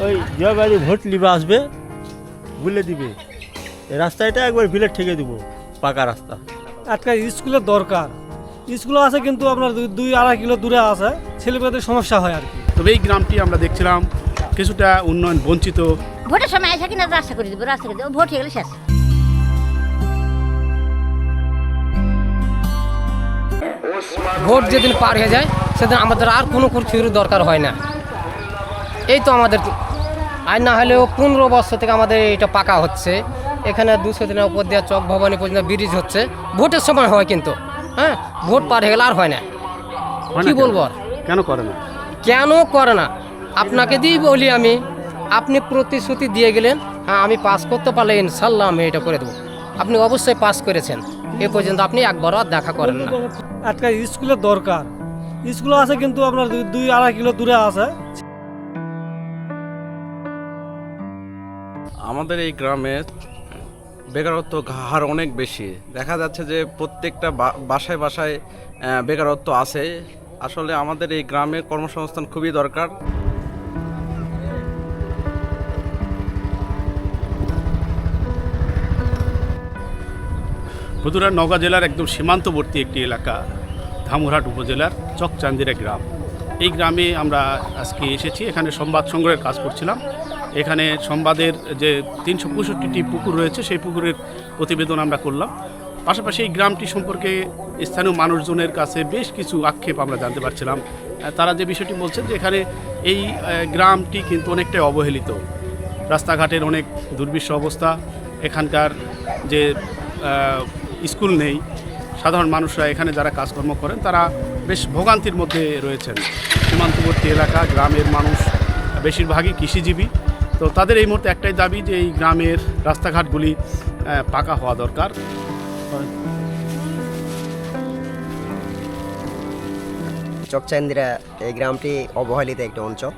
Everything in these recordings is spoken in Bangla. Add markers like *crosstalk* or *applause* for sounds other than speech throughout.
ওই যে বাড়ি ভোট নিবে আসবে বলে দিবে। এই রাস্তাটা একবার বিলে ঠেকে দিব পাকা রাস্তা। একটা স্কুলের দরকার। স্কুল আছে কিন্তু আপনার দুই- দুই আড়াই কিলো দূরে আছে ছেলেমেয়েদের সমস্যা হয় আর কি। তবে এই গ্রামটি আমরা দেখছিলাম কিছুটা উন্নয়ন বঞ্চিত। ভোটের সময় এসে কিনা রাস্তা করে দিব রাস্তা করে দেবো ভোট হয়ে গেলে শেষ। ভোট যেদিন পার হয়ে যায় সেদিন আমাদের আর কোনো কিছুর দরকার হয় না। এই তো আমাদের আর না হলেও পনেরো বছর থেকে আমাদের এটা পাকা হচ্ছে। এখানে দুশো দিনের উপর দেওয়া চক ভবানী পর্যন্ত ব্রিজ হচ্ছে। ভোটের সময় হয় কিন্তু হ্যাঁ? ভোট পার হয়ে গেলে আর হয় না। কি বলব আর? কেন করে না? কেন করে না? আপনাকে দিই বলি আমি আপনি প্রতিশ্রুতি দিয়ে গেলেন হ্যাঁ আমি পাস করতে পারলে ইনশাল্লাহ আমি এটা করে দেবো। আপনি অবশ্যই পাস করেছেন। এ পর্যন্ত আপনি একবারও আর দেখা করেন না। একটা স্কুলের দরকার। স্কুল আছে কিন্তু আপনার দুই- দুই আড়াই কিলো দূরে আছে। আমাদের এই গ্রামে বেকারত্ব হার অনেক বেশি। দেখা যাচ্ছে যে প্রত্যেকটা বাসায় বাসায় বেকারত্ব আছে। আসলে আমাদের এই গ্রামে কর্মসংস্থান খুবই দরকার। বধুরা নওগাঁ জেলার একদম সীমান্তবর্তী একটি এলাকা, ধামুরহাট উপজেলার চকচান্দিরা গ্রাম। এই গ্রামে আমরা আজকে এসেছি। এখানে সংবাদ সংগ্রহের কাজ করছিলাম। এখানে সংবাদের যে তিনশো পঁয়ষট্টিটি পুকুর রয়েছে, সেই পুকুরের প্রতিবেদন আমরা করলাম। পাশাপাশি এই গ্রামটি সম্পর্কে স্থানীয় মানুষজনের কাছে বেশ কিছু আক্ষেপ আমরা জানতে পারছিলাম। তারা যে বিষয়টি বলছেন যে এখানে এই গ্রামটি কিন্তু অনেকটাই অবহেলিত। রাস্তাঘাটের অনেক দুর্বিষ অবস্থা, এখানকার যে স্কুল নেই, সাধারণ মানুষরা এখানে যারা কাজকর্ম করেন, তারা বেশ ভোগান্তির মধ্যে রয়েছেন। সীমান্তবর্তী এলাকা, গ্রামের মানুষ বেশিরভাগই কৃষিজীবী। তো তাদের এই মুহূর্তে একটাই দাবি যে এই গ্রামের রাস্তাঘাটগুলি পাকা হওয়া দরকার। চকচান্দিরা, এই গ্রামটি অবহেলিত একটি অঞ্চল।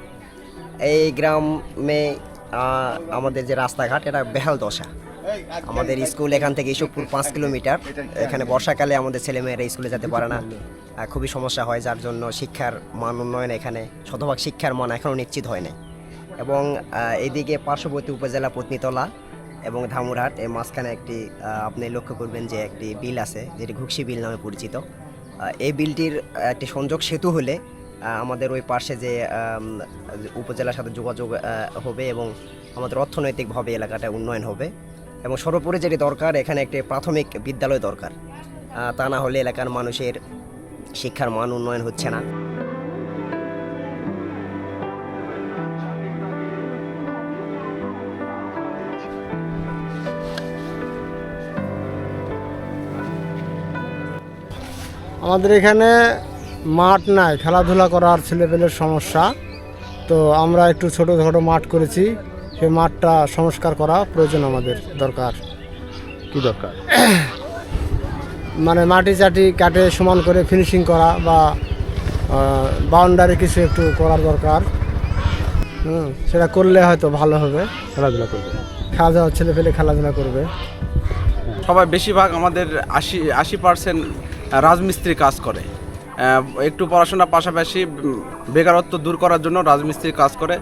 এই গ্রামে আমাদের যে রাস্তাঘাট, এটা বেহাল দশা। আমাদের স্কুল এখান থেকে ইসবপুর পাঁচ কিলোমিটার। এখানে বর্ষাকালে আমাদের ছেলেমেয়েরা স্কুলে যেতে পারে না। খুবই সমস্যা হয়, যার জন্য শিক্ষার মান উন্নয়ন এখানে, শতভাগ শিক্ষার মান এখনও নিশ্চিত হয় নাই। এবং এদিকে পার্শ্ববর্তী উপজেলা পত্নীতলা এবং ধামুরহাট, এর মাঝখানে একটি আপনি লক্ষ্য করবেন যে একটি বিল আছে, যেটি ঘুকসি বিল নামে পরিচিত। এই বিলটির একটি সংযোগ সেতু হলে আমাদের ওই পাশে যে উপজেলার সাথে যোগাযোগ হবে এবং আমাদের অর্থনৈতিকভাবে এলাকাটা উন্নয়ন হবে। এবং সর্বোপরি যেটি দরকার, এখানে একটি প্রাথমিক বিদ্যালয় দরকার। তা না হলে এলাকার মানুষের শিক্ষার মান উন্নয়ন হচ্ছে না। আমাদের এখানে মাঠ নাই খেলাধুলা করার ছেলেপেলের সমস্যা। তো আমরা একটু ছোট ছোটো মাঠ করেছি সেই মাঠটা সংস্কার করা প্রয়োজন আমাদের দরকার। কি দরকার? *clears throat* মানে মাটি চাটি কাটে সমান করে ফিনিশিং করা বা বাউন্ডারি কিছু একটু করার দরকার। হুম সেটা করলে হয়তো ভালো হবে। খেলাধুলা করবে। খেলাধুলা ছেলেপেলে খেলাধুলা করবে। সবাই বেশিরভাগ আমাদের আশি আশি পার্সেন্ট রাজমিস্ত্রি কাজ করে। একটু পড়াশোনার পাশাপাশি বেকারত্ব দূর করার জন্য রাজমিস্ত্রি কাজ করে।